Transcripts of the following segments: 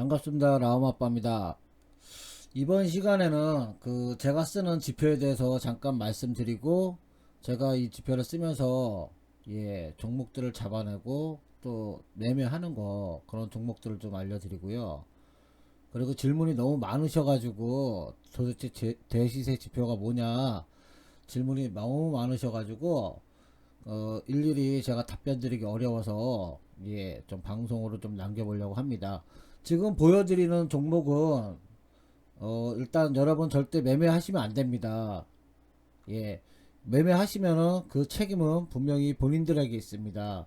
반갑습니다. 라움아빠입니다. 이번 시간에는 그 제가 쓰는 지표에 대해서 잠깐 말씀드리고 제가 이 지표를 쓰면서 예, 종목들을 잡아내고 또 매매하는 거 그런 종목들을 좀 알려드리고요. 그리고 질문이 너무 많으셔가지고 도대체 제, 대시세 지표가 뭐냐 질문이 너무 많으셔가지고 어, 일일이 제가 답변 드리기 어려워서 예, 좀 방송으로 좀 남겨보려고 합니다. 지금 보여드리는 종목은 어, 일단 여러분 절대 매매하시면 안 됩니다. 예, 매매하시면은 그 책임은 분명히 본인들에게 있습니다.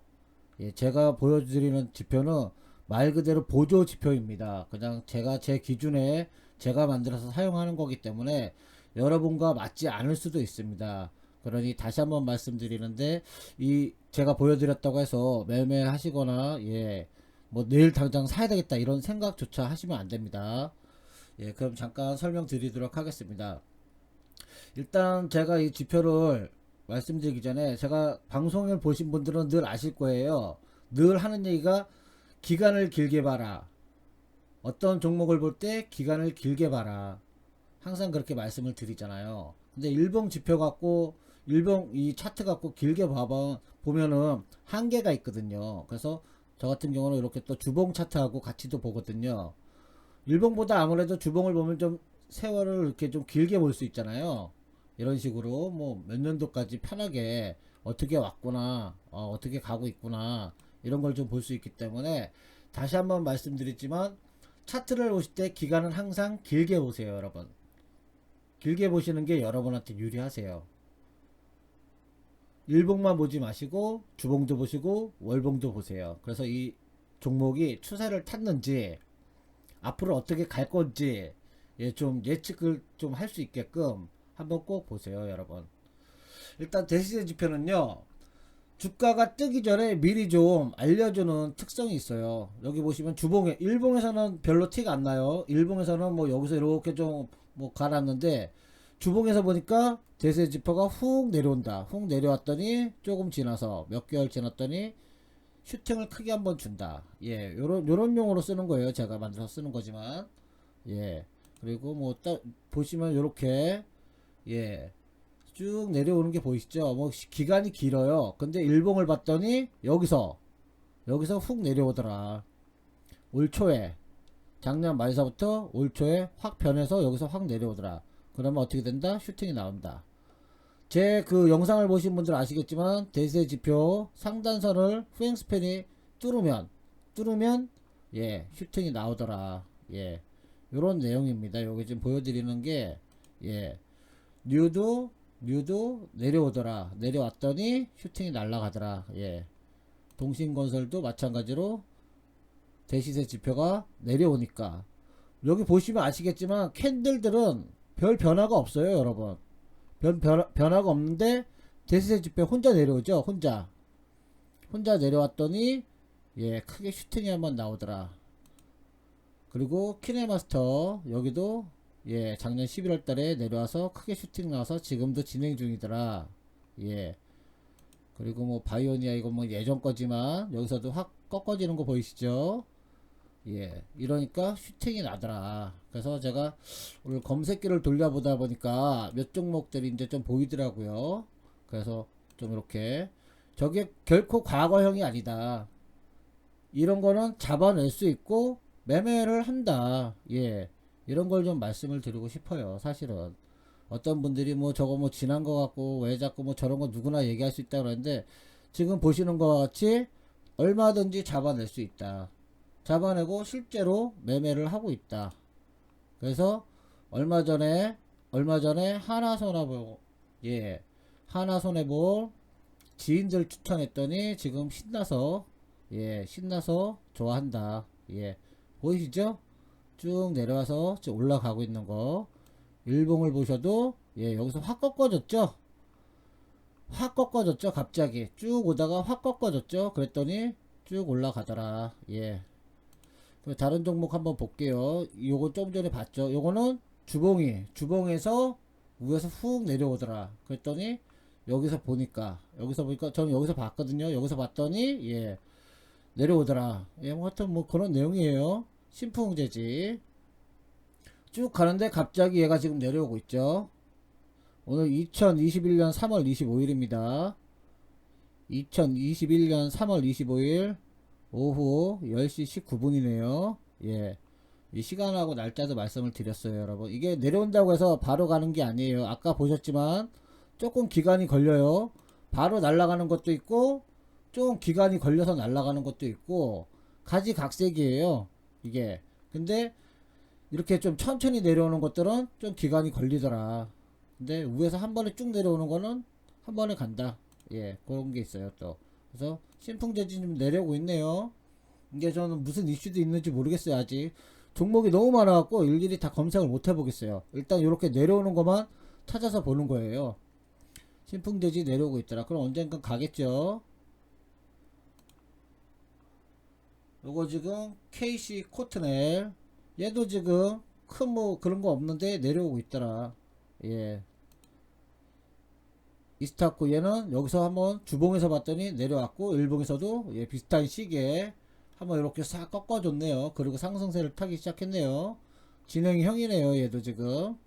예, 제가 보여드리는 지표는 말 그대로 보조 지표입니다. 그냥 제가 제 기준에 제가 만들어서 사용하는 거기 때문에 여러분과 맞지 않을 수도 있습니다. 그러니 다시 한번 말씀드리는데 이 제가 보여드렸다고 해서 매매하시거나 예 뭐 내일 당장 사야 되겠다 이런 생각조차 하시면 안 됩니다. 예 그럼 잠깐 설명드리도록 하겠습니다. 일단 제가 이 지표를 말씀드리기 전에 제가 방송을 보신 분들은 늘 아실 거예요. 늘 하는 얘기가 기간을 길게 봐라. 어떤 종목을 볼 때 기간을 길게 봐라. 항상 그렇게 말씀을 드리잖아요. 근데 일봉 지표 갖고 일봉 이 차트 갖고 길게 봐봐 보면은 한계가 있거든요. 그래서 저 같은 경우는 이렇게 또 주봉 차트하고 같이도 보거든요. 일봉보다 아무래도 주봉을 보면 좀 세월을 이렇게 좀 길게 볼 수 있잖아요. 이런 식으로 뭐 몇 년도까지 편하게 어떻게 왔구나, 어, 어떻게 가고 있구나 이런 걸 좀 볼 수 있기 때문에 다시 한번 말씀드리지만 차트를 보실 때 기간은 항상 길게 보세요, 여러분. 길게 보시는 게 여러분한테 유리하세요. 일봉만 보지 마시고 주봉도 보시고 월봉도 보세요. 그래서 이 종목이 추세를 탔는지 앞으로 어떻게 갈 건지 예, 좀 예측을 좀 할 수 있게끔 한번 꼭 보세요, 여러분. 일단 대시세 지표는요. 주가가 뜨기 전에 미리 좀 알려주는 특성이 있어요. 여기 보시면 주봉에 일봉에서는 별로 티가 안 나요. 일봉에서는 뭐 여기서 이렇게 좀 뭐 갈았는데 주봉에서 보니까 대세 지표가 훅 내려온다. 훅 내려왔더니 조금 지나서 몇 개월 지났더니 슈팅을 크게 한번 준다. 예, 요런 요런 용어로 쓰는 거예요. 제가 만들어서 쓰는 거지만 예. 그리고 뭐 딱 보시면 요렇게 예. 쭉 내려오는 게 보이시죠? 뭐 시- 기간이 길어요. 근데 일봉을 봤더니 여기서 여기서 훅 내려오더라. 올 초에 작년 말서부터 올 초에 확 변해서 여기서 확 내려오더라. 그러면 어떻게 된다? 슈팅이 나온다. 제 그 영상을 보신 분들 아시겠지만 대세 지표 상단선을 후행 스팬이 뚫으면 뚫으면 예 슈팅이 나오더라. 예 요런 내용입니다. 여기 지금 보여드리는 게예 뉴도 뉴도 내려오더라. 내려왔더니 슈팅이 날라가더라. 예 동신건설도 마찬가지로 대시세 지표가 내려오니까 여기 보시면 아시겠지만 캔들들은 별 변화가 없어요 여러분. 변, 변, 변화가 없는데 대시세 지표 혼자 내려오죠 혼자. 혼자 내려왔더니 예 크게 슈팅이 한번 나오더라. 그리고 키네마스터 여기도 예 작년 11월 달에 내려와서 크게 슈팅 나와서 지금도 진행 중이더라. 예. 그리고 뭐 바이오니아 이거 뭐 예전 거지만 여기서도 확 꺾어지는 거 보이시죠 예, 이러니까 슈팅이 나더라. 그래서 제가 오늘 검색기를 돌려보다 보니까 몇 종목들이 이제 좀 보이더라고요. 그래서 좀 이렇게 저게 결코 과거형이 아니다. 이런 거는 잡아낼 수 있고 매매를 한다. 예, 이런 걸 좀 말씀을 드리고 싶어요. 사실은 어떤 분들이 뭐 저거 뭐 지난 거 같고 왜 자꾸 뭐 저런 거 누구나 얘기할 수 있다 그러는데 지금 보시는 것과 같이 얼마든지 잡아낼 수 있다. 잡아내고 실제로 매매를 하고 있다. 그래서 얼마 전에 얼마 전에 하나 손해보 예 하나 손해볼 지인들 추천했더니 지금 신나서 예 신나서 좋아한다. 예 보이시죠? 쭉 내려와서 지금 올라가고 있는 거 일봉을 보셔도 예 여기서 확 꺾어졌죠? 확 꺾어졌죠? 갑자기 쭉 오다가 확 꺾어졌죠? 그랬더니 쭉 올라가더라. 예. 그 다른 종목 한번 볼게요. 요거 좀 전에 봤죠. 요거는 주봉이 주봉에서 위에서 훅 내려오더라. 그랬더니 여기서 보니까 여기서 보니까 저는 여기서 봤거든요. 여기서 봤더니 예 내려오더라. 예, 뭐 하여튼 뭐 그런 내용이에요. 신풍재지 쭉 가는데 갑자기 얘가 지금 내려오고 있죠. 오늘 2021년 3월 25일입니다. 2021년 3월 25일 오후 10시 19분이네요. 예. 이 시간하고 날짜도 말씀을 드렸어요, 여러분. 이게 내려온다고 해서 바로 가는 게 아니에요. 아까 보셨지만 조금 기간이 걸려요. 바로 날아가는 것도 있고 좀 기간이 걸려서 날아가는 것도 있고 가지각색이에요. 이게. 근데 이렇게 좀 천천히 내려오는 것들은 좀 기간이 걸리더라. 근데 위에서 한 번에 쭉 내려오는 거는 한 번에 간다. 예, 그런 게 있어요, 또. 그래서 신풍재지 좀 내려오고 있네요. 이게 저는 무슨 이슈도 있는지 모르겠어요, 아직. 종목이 너무 많아갖고 일일이 다 검색을 못 해보겠어요. 일단 이렇게 내려오는 것만 찾아서 보는 거예요. 신풍돼지 내려오고 있더라. 그럼 언젠간 가겠죠. 요거 지금 KC 코트넬 얘도 지금 큰 뭐 그런 거 없는데 내려오고 있더라. 예. 이스타코 얘는 여기서 한번 주봉에서 봤더니 내려왔고 일봉에서도 예 비슷한 시기에 한번 이렇게 싹 꺾어줬네요. 그리고 상승세를 타기 시작했네요. 진행형이네요. 얘도 지금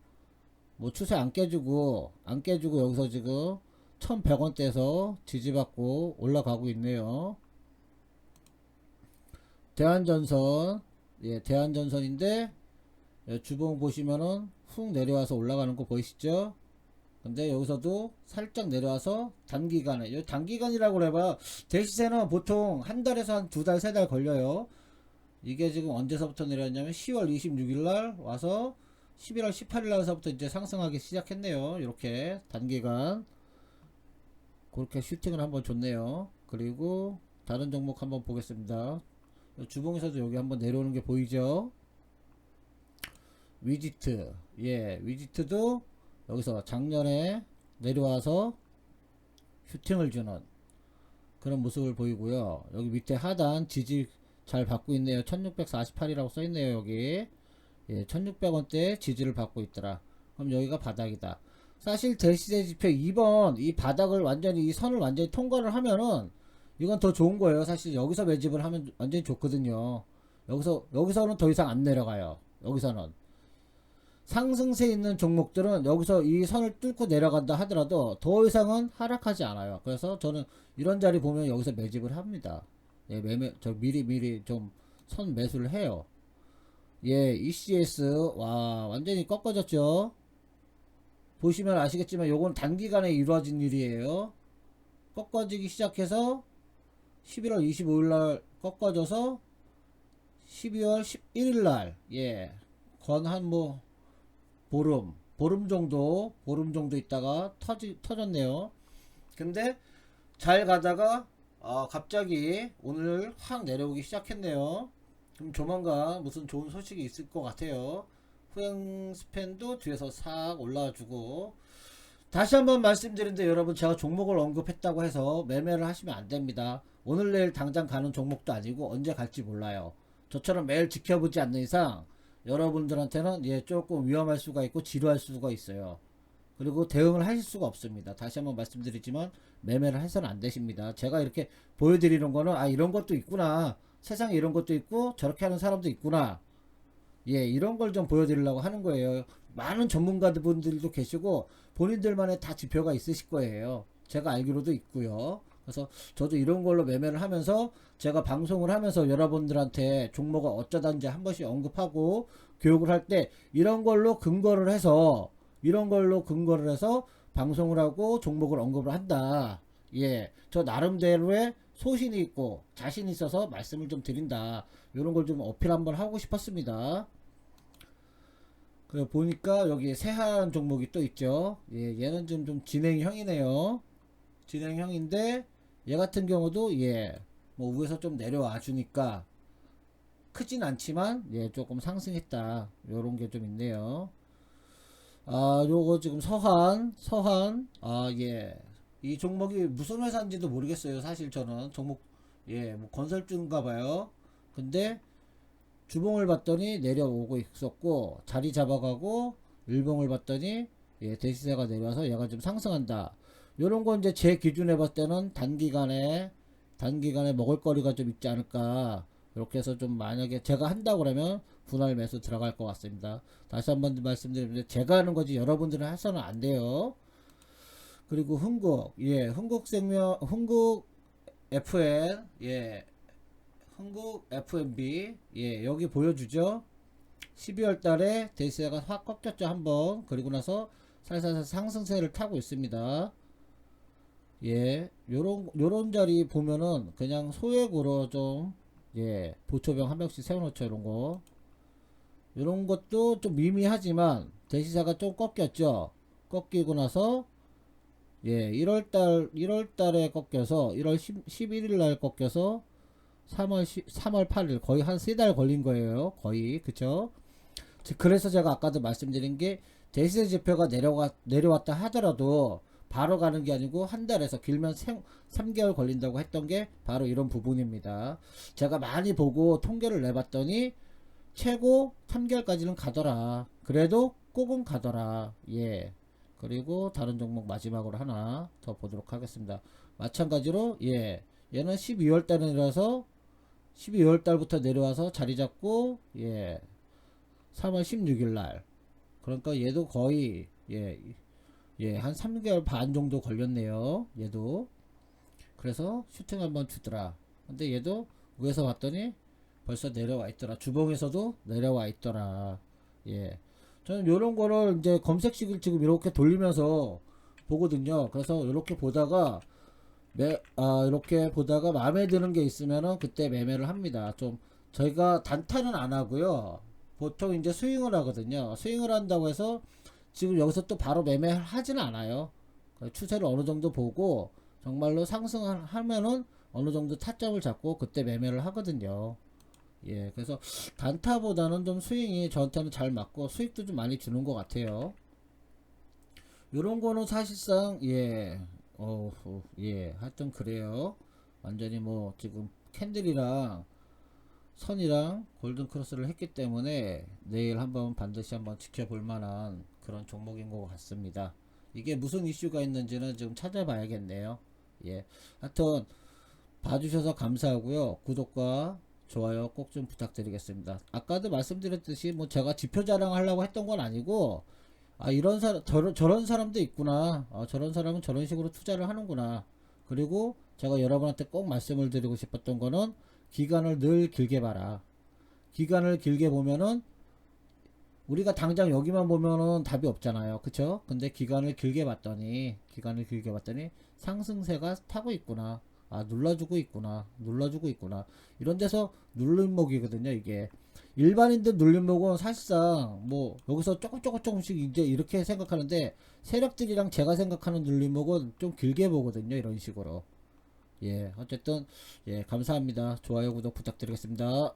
뭐 추세 안 깨주고 안 깨주고 여기서 지금 1100원대에서 지지받고 올라가고 있네요. 대한전선 예 대한전선인데 예, 주봉 보시면은 훅 내려와서 올라가는 거 보이시죠? 근데 여기서도 살짝 내려와서 단기간에 요 단기간이라고 해봐 대시세는 보통 한 달에서 한 두 달 세 달 걸려요. 이게 지금 언제서부터 내려왔냐면 10월 26일 날 와서 11월 18일 날서부터 이제 상승하기 시작했네요. 이렇게 단기간. 그렇게 슈팅을 한번 줬네요. 그리고 다른 종목 한번 보겠습니다. 요 주봉에서도 여기 한번 내려오는 게 보이죠? 위지트. 예 위지트도 여기서 작년에 내려와서 슈팅을 주는 그런 모습을 보이고요. 여기 밑에 하단 지지 잘 받고 있네요. 1648이라고 써 있네요. 여기 예, 1600원대 지지를 받고 있더라. 그럼 여기가 바닥이다. 사실 대시대 지표 2번 이 바닥을 완전히 이 선을 완전히 통과를 하면은 이건 더 좋은 거예요. 사실 여기서 매집을 하면 완전히 좋거든요. 여기서 여기서는 더 이상 안 내려가요. 여기서는 상승세 있는 종목들은 여기서 이 선을 뚫고 내려간다 하더라도 더 이상은 하락하지 않아요. 그래서 저는 이런 자리 보면 여기서 매집을 합니다. 예, 매매, 저 미리 미리 좀 선 매수를 해요. 예, ECS, 와, 완전히 꺾어졌죠? 보시면 아시겠지만 요건 단기간에 이루어진 일이에요. 꺾어지기 시작해서 11월 25일 날 꺾어져서 12월 11일 날, 예, 건한 뭐, 보름 보름 정도 보름 정도 있다가 터지 터졌네요. 근데 잘 가다가 아 갑자기 오늘 확 내려오기 시작했네요. 그럼 조만간 무슨 좋은 소식이 있을 것 같아요. 후행 스팬도 뒤에서 싹 올라와주고 다시 한번 말씀드린데 여러분 제가 종목을 언급했다고 해서 매매를 하시면 안 됩니다. 오늘 내일 당장 가는 종목도 아니고 언제 갈지 몰라요. 저처럼 매일 지켜보지 않는 이상 여러분들한테는 예 조금 위험할 수가 있고 지루할 수가 있어요. 그리고 대응을 하실 수가 없습니다. 다시 한번 말씀드리지만 매매를 해서는 안 되십니다. 제가 이렇게 보여드리는 거는 아 이런 것도 있구나. 세상에 이런 것도 있고 저렇게 하는 사람도 있구나. 예 이런 걸 좀 보여드리려고 하는 거예요. 많은 전문가들 분들도 계시고 본인들만의 다 지표가 있으실 거예요. 제가 알기로도 있고요. 그래서 저도 이런 걸로 매매를 하면서 제가 방송을 하면서 여러분들한테 종목을 어쩌다든지 한 번씩 언급하고 교육을 할 때 이런 걸로 근거를 해서 이런 걸로 근거를 해서 방송을 하고 종목을 언급을 한다. 예, 저 나름대로의 소신이 있고 자신 있어서 말씀을 좀 드린다. 이런 걸 좀 어필 한번 하고 싶었습니다. 그 보니까 여기 새하얀 종목이 또 있죠. 예, 얘는 좀, 좀 진행형이네요. 진행형인데 얘 같은 경우도 예, 뭐 위에서 좀 내려와 주니까 크진 않지만 예, 조금 상승했다. 요런 게 좀 있네요. 아, 요거 지금 서한, 서한, 아, 예. 이 종목이 무슨 회사인지도 모르겠어요. 사실 저는 종목, 예, 뭐 건설주인가 봐요. 근데 주봉을 봤더니 내려오고 있었고, 자리 잡아가고, 일봉을 봤더니, 예, 대시세가 내려와서 얘가 좀 상승한다. 요런 건 이제 제 기준에 봤을 때는 단기간에 단기간에 먹을 거리가 좀 있지 않을까. 이렇게 해서 좀 만약에 제가 한다 그러면 분할 매수 들어갈 것 같습니다. 다시 한번 말씀드리는데 제가 하는 거지 여러분들은 해서는 안 돼요. 그리고 흥국. 예 흥국생명 흥국 FN 예 흥국 FNB 예 여기 보여주죠? 12월 달에 대세가 확 꺾였죠 한번. 그리고 나서 살살살 상승세를 타고 있습니다 예 요런 요런 자리 보면은 그냥 소액으로 좀 예 보초병 한 병씩 세워놓죠 이런 거 요런 것도 좀 미미하지만 대시사가 좀 꺾였죠 꺾이고 나서 예, 1월달 1월달에 꺾여서 1월 10, 11일 날 꺾여서 3월 10, 3월 8일 거의 한 세 달 걸린 거예요. 거의 그쵸? 즉, 그래서 제가 아까도 말씀드린 게 대시세 지표가 내려가 내려왔다 하더라도 바로 가는 게 아니고 한 달에서 길면 3, 개월 걸린다고 했던 게 바로 이런 부분입니다. 제가 많이 보고 통계를 내봤더니 최고 3개월까지는 가더라. 그래도 꼭은 가더라. 예. 그리고 다른 종목 마지막으로 하나 더 보도록 하겠습니다. 마찬가지로 예 얘는 12월 달에 내려서 12월 달부터 내려와서 자리 잡고 예 3월 16일 날 그러니까 얘도 거의 예 예 한 3개월 반 정도 걸렸네요. 얘도 그래서 슈팅 한번 주더라. 근데 얘도 위에서 봤더니 벌써 내려와 있더라. 주봉에서도 내려와 있더라. 예. 저는 요런 거를 이제 검색식을 지금 이렇게 돌리면서 보거든요. 그래서 이렇게 보다가 매, 아, 이렇게 보다가 마음에 드는 게 있으면은 그때 매매를 합니다. 좀 저희가 단타는 안 하고요. 보통 이제 스윙을 하거든요. 스윙을 한다고 해서 지금 여기서 또 바로 매매를 하지는 않아요. 추세를 어느 정도 보고 정말로 상승하면은 어느 정도 타점을 잡고 그때 매매를 하거든요. 예, 그래서 단타보다는 좀 스윙이 저한테는 잘 맞고 수익도 좀 많이 주는 것 같아요. 요런 거는 사실상 예, 어, 어, 예, 하여튼 그래요. 완전히 뭐 지금 캔들이랑 선이랑 골든 크로스를 했기 때문에 내일 한번 반드시 한번 지켜볼 만한 그런 종목인 것 같습니다. 이게 무슨 이슈가 있는지는 좀 찾아봐야겠네요. 예, 하여튼 봐주셔서 감사하고요. 구독과 좋아요 꼭 좀 부탁드리겠습니다. 아까도 말씀드렸듯이 뭐 제가 지표 자랑하려고 했던 건 아니고 아 이런 사람 저런, 저런 사람도 있구나. 아, 저런 사람은 저런 식으로 투자를 하는구나. 그리고 제가 여러분한테 꼭 말씀을 드리고 싶었던 거는 기간을 늘 길게 봐라. 기간을 길게 보면은 우리가 당장 여기만 보면은 답이 없잖아요. 그쵸? 근데 기간을 길게 봤더니 기간을 길게 봤더니 상승세가 타고 있구나. 아 눌러주고 있구나 눌러주고 있구나 이런 데서 눌림목이거든요 이게 일반인들 눌림목은 사실상 뭐 여기서 조금 조금 조금씩 이제 이렇게 생각하는데 세력들이랑 제가 생각하는 눌림목은 좀 길게 보거든요 이런 식으로 예 어쨌든 예 감사합니다 좋아요 구독 부탁드리겠습니다